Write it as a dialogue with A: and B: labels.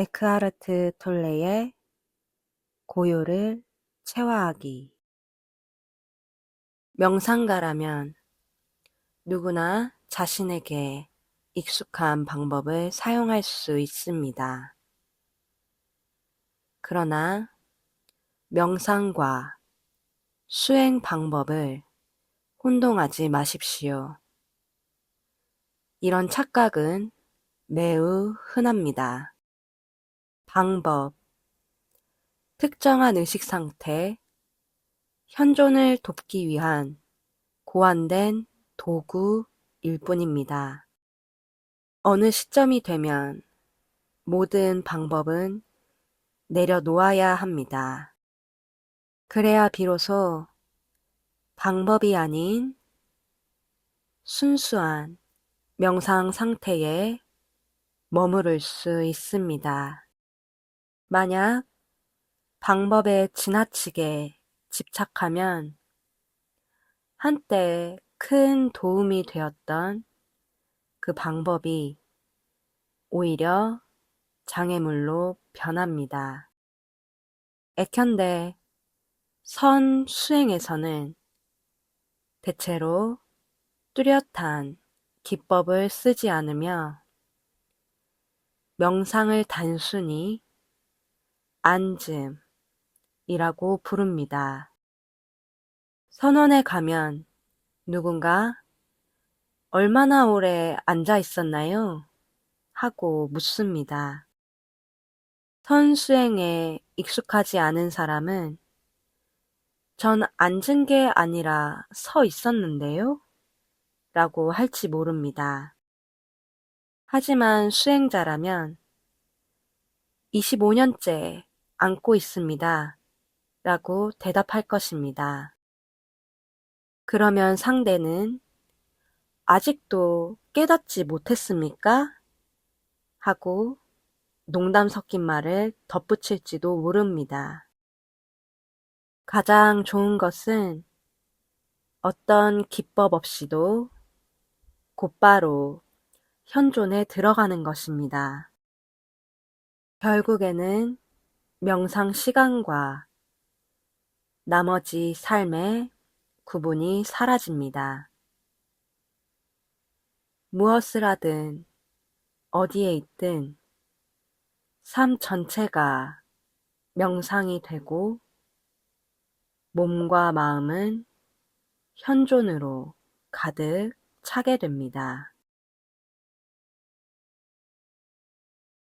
A: 에크하르트 톨레의 고요를 체화하기 명상가라면 누구나 자신에게 익숙한 방법을 사용할 수 있습니다. 그러나 명상과 수행 방법을 혼동하지 마십시오. 이런 착각은 매우 흔합니다. 방법 특정한 의식 상태, 현존을 돕기 위한 고안된 도구일 뿐입니다. 어느 시점이 되면 모든 방법은 내려놓아야 합니다. 그래야 비로소 방법이 아닌 순수한 명상 상태에 머무를 수 있습니다. 만약 방법에 지나치게 집착하면 한때 큰 도움이 되었던 그 방법이 오히려 장애물로 변합니다. 애컨대 선 수행에서는 대체로 뚜렷한 기법을 쓰지 않으며 명상을 단순히 앉음이라고 부릅니다. 선원에 가면 누군가 얼마나 오래 앉아 있었나요? 하고 묻습니다. 선수행에 익숙하지 않은 사람은 전 앉은 게 아니라 서 있었는데요? 라고 할지 모릅니다. 하지만 수행자라면 25년째 앉고 있습니다. 라고 대답할 것입니다. 그러면 상대는 아직도 깨닫지 못했습니까? 하고 농담 섞인 말을 덧붙일지도 모릅니다. 가장 좋은 것은 어떤 기법 없이도 곧바로 현존에 들어가는 것입니다. 결국에는 명상 시간과 나머지 삶의 구분이 사라집니다. 무엇을 하든 어디에 있든 삶 전체가 명상이 되고 몸과 마음은 현존으로 가득 차게 됩니다.